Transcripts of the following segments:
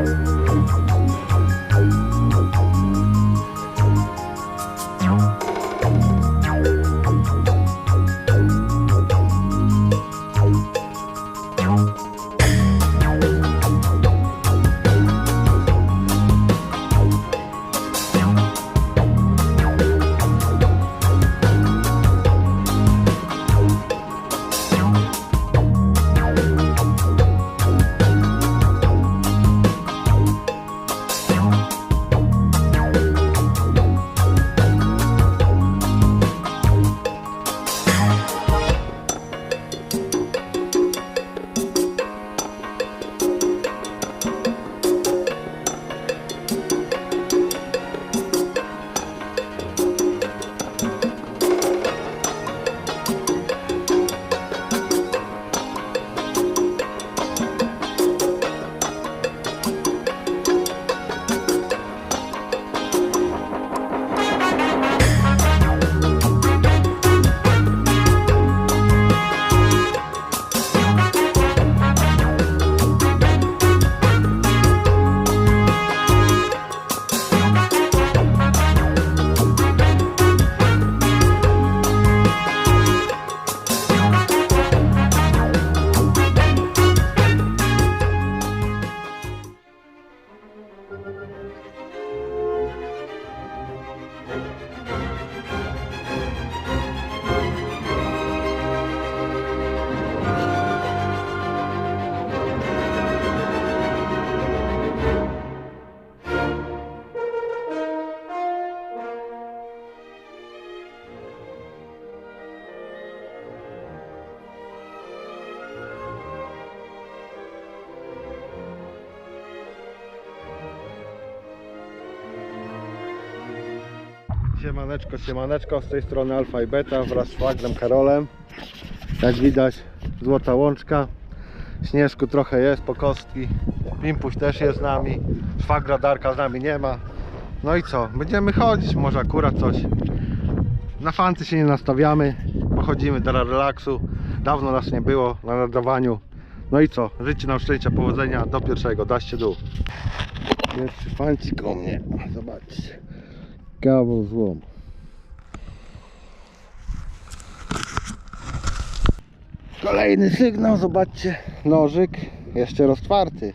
Bye. Siemaneczko, siemaneczko, z tej strony Alfa i Beta wraz z szwagrem Karolem. Jak widać, złota łączka. Śnieżku trochę jest po kostki. Pimpuś też jest z nami. Szwagra Darka z nami nie ma. No i co? Będziemy chodzić, może akurat coś. Na fanty się nie nastawiamy. Pochodzimy do relaksu. Dawno nas nie było na nadawaniu. No i co? Życzę nam szczęścia, powodzenia. Do pierwszego, daście dół. Pierwszy fancik o mnie. Zobaczcie. Kawał złomu. Kolejny sygnał, zobaczcie. Nożyk jeszcze roztwarty.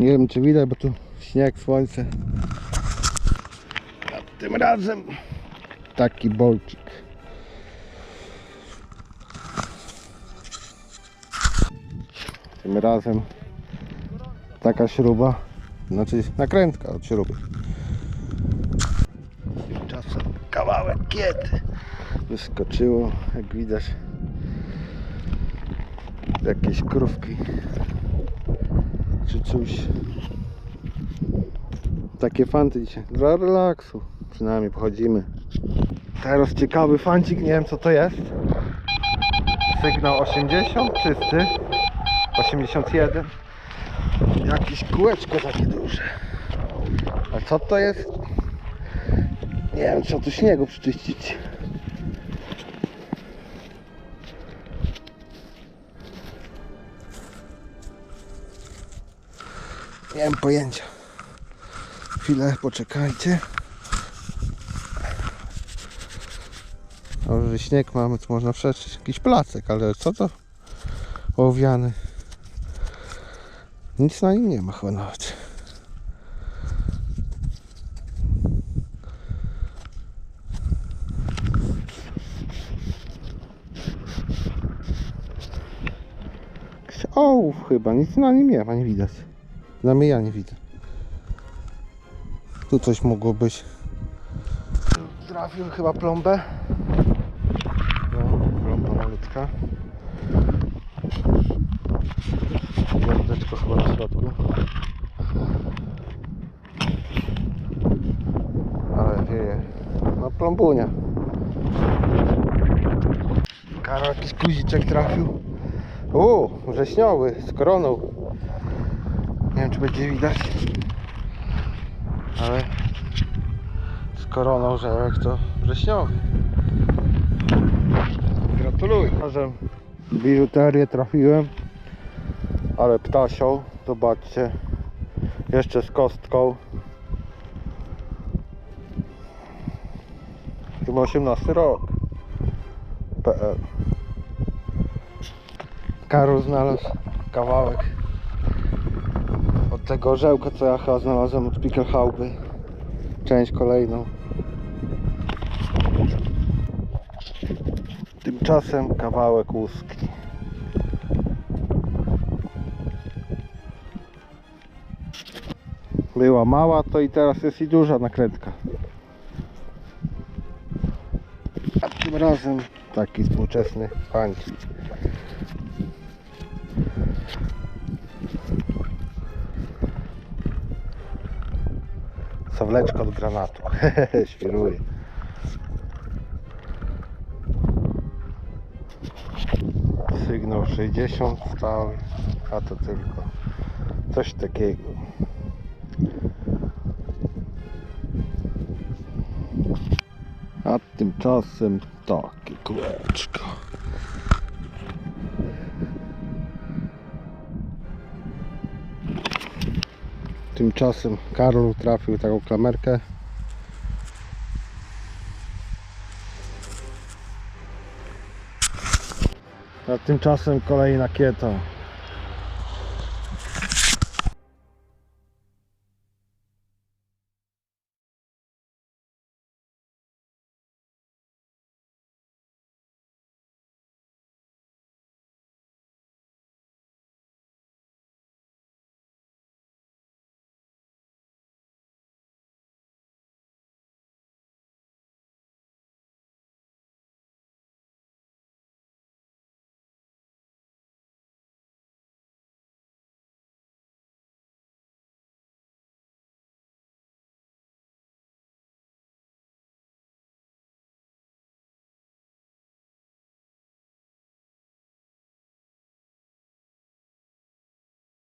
Nie wiem czy widać, bo tu śnieg, słońce. A tym razem taki bolczyk. Tym razem taka śruba, znaczy nakrętka od śruby. Kawałek kiety wyskoczyło, jak widać jakieś krówki czy coś. Takie fanty dzisiaj dla relaksu, przynajmniej pochodzimy. Teraz ciekawy fancik, nie wiem co to jest. Sygnał 80 czysty. 81 Jakieś kółeczko takie duże. A co to jest? Nie wiem, trzeba tu śniegu przyczyścić. Nie mam pojęcia. Chwilę, poczekajcie. Dobrze, śnieg mamy, to można przeczyć jakiś placek, ale co to? Owiany nic na nim nie ma chyba nawet. Ołów chyba, nic na nim nie ma, nie widać. Na mnie ja nie widzę. Tu coś mogło być. Trafił chyba plombę. No, plomba malutka. Gniazdeczko chyba na środku. Ale wieje. Plombunia. Karol jakiś guziczek trafił. U, wrześniowy z koroną. Nie wiem czy będzie widać. Ale z koroną żelek to wrześniowy. Gratuluję. Razem biżuterię trafiłem ale ptasią, zobaczcie jeszcze z kostką chyba 18 rok. PL Karol znalazł kawałek od tego orzełka co ja chyba znalazłem od Pickelhauby część kolejną. Tymczasem kawałek łuski. Była mała, to i teraz jest i duża nakrętka. Tym razem taki współczesny pancik. Sowleczko od granatu. Świruje. Sygnał 60 stały, a to tylko coś takiego. A tymczasem takie kółeczko. Tymczasem Karol trafił taką klamerkę. A tymczasem kolejna kieta.